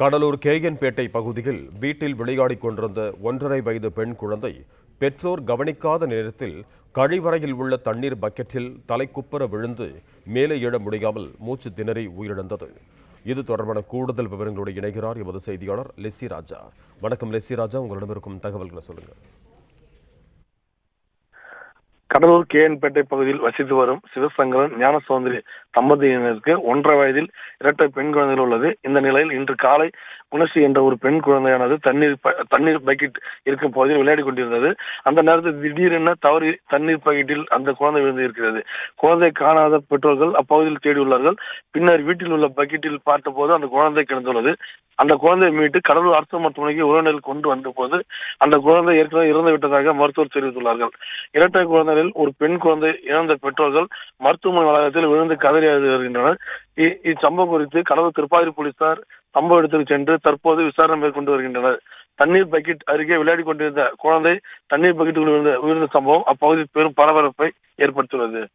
கடலூர் கேயன்பேட்டை பகுதியில் வீட்டில் விளையாடிக் கொண்டிருந்த ஒன்றரை வயது பெண் குழந்தை பெற்றோர் கவனிக்காத நேரத்தில் கழிவறையில் உள்ள தண்ணீர் பக்கெட்டில் தலைக்குப்புற விழுந்து மேலே எழ முடியாமல் மூச்சு திணறி உயிரிழந்தது. இது தொடர்பான கூடுதல் விவரங்களோடு இணைகிறார் எமது செய்தியாளர் லெஸ்ஸி ராஜா. வணக்கம் லெஸ்ஸி ராஜா. உங்களிடம் இருக்கும் தகவல்களை சொல்லுங்கள். கடலூர் கேஎன்பேட்டை பகுதியில் வசித்து வரும் சிவசங்கரன் ஞானசௌந்தரி தம்பதியினருக்கு ஒன்றரை வயதில் இரட்டை பெண் குழந்தைகள் உள்ளது. இந்த நிலையில் இன்று காலை குணசி என்ற ஒரு பெண் குழந்தையானது தண்ணீர் தண்ணீர் பக்கெட் இருக்கும் பகுதியில் விளையாடி கொண்டிருந்தது. அந்த நேரத்தில் திடீரென தவறி தண்ணீர் பக்கெட்டில் அந்த குழந்தை விழுந்து இருக்கிறது குழந்தை காணாத பெற்றோர்கள் அப்பகுதியில் தேடியுள்ளார்கள் பின்னர் வீட்டில் உள்ள பக்கெட்டில் பார்த்தபோது அந்த குழந்தை கிடந்துள்ளது. அந்த குழந்தையை மீட்டு கடலூர் அரசு மருத்துவமனைக்கு உறவினர்கள் கொண்டு வந்த போது அந்த குழந்தை ஏற்கனவே இறந்து விட்டதாக மருத்துவர் தெரிவித்துள்ளார்கள். இரட்டை குழந்தைகள் குழந்தைகளில் ஒரு பெண் குழந்தை இழந்த பெற்றோர்கள் மருத்துவமனை வளாகத்தில் விழுந்து கதறி வருகின்றனர். இச்சம்பவம் குறித்து கடலூர் திருப்பாதிரி போலீசார் சம்பவ இடத்துக்கு சென்று தற்போது விசாரணை மேற்கொண்டு வருகின்றனர். தண்ணீர் பக்கெட் அருகே விளையாடி கொண்டிருந்த குழந்தை தண்ணீர் பக்கெட்டுக்குள் விழுந்த உயிர்ந்த சம்பவம் அப்பகுதியில் பெரும் பரபரப்பை ஏற்படுத்தியுள்ளது.